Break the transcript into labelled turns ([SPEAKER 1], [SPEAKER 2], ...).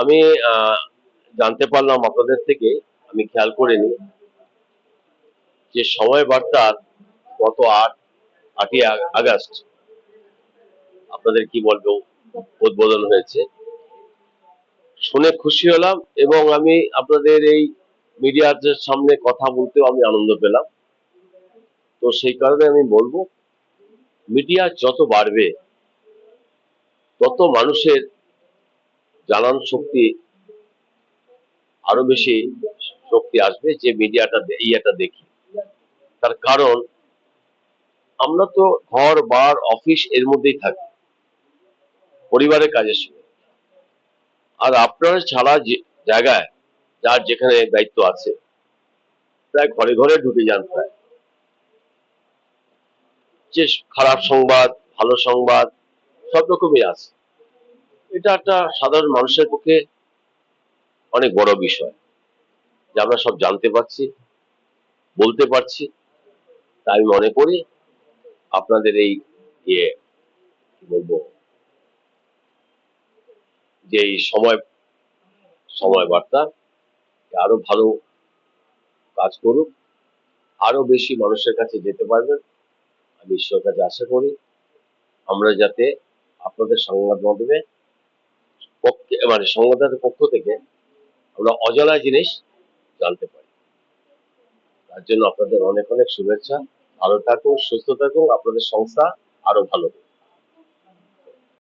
[SPEAKER 1] আমি জানতে পারলাম আপনাদের থেকে, আমি খেয়াল করিনি, যে সময় বার্তার গত আট, আটই আগস্ট আপনাদের কি বলব, উদ্বোধন হয়েছে। শুনে খুশি হলাম এবং আমি আপনাদের এই মিডিয়ার সামনে কথা বলতেও আমি আনন্দ পেলাম। তো সেই কারণে আমি বলব, মিডিয়া যত বাড়বে, তত মানুষের জানান শক্তি আরও বেশি শক্তি আসবে যে মিডিয়াটা ইয়েটা দেখি। তার কারণ, আমরা তো ঘর, বার, অফিস এর মধ্যেই থাকি। পরিবারের কাজের সঙ্গে। আর আপনারা ছাড়া জায়গায়, যার যেখানে দায়িত্ব আছে, প্রায় ঘরে ঘরে ঢুকে যান প্রায়। যে খারাপ সংবাদ, ভালো সংবাদ, সব রকমই আছে। এটা একটা সাধারণ মানুষের পক্ষে অনেক বড় বিষয় যে আমরা সব জানতে পারছি, বলতে পারছি। তাই আমি মনে করি আপনাদের এই ইয়ে কি বলব, যে এই সময় সময় বার্তা আরও ভালো কাজ করুক, আরও বেশি মানুষের কাছে যেতে পারবেন। আমি ঈশ্বরের কাছে আশা করি আমরা যাতে আপনাদের সংবাদ মাধ্যমে পক্ষে মানে সংগঠনের পক্ষ থেকে আমরা অজানা জিনিস জানতে পারি। তার জন্য আপনাদের অনেক অনেক শুভেচ্ছা। ভালো থাকুন, সুস্থ থাকুন। আপনাদের সংস্থা আরও ভালো।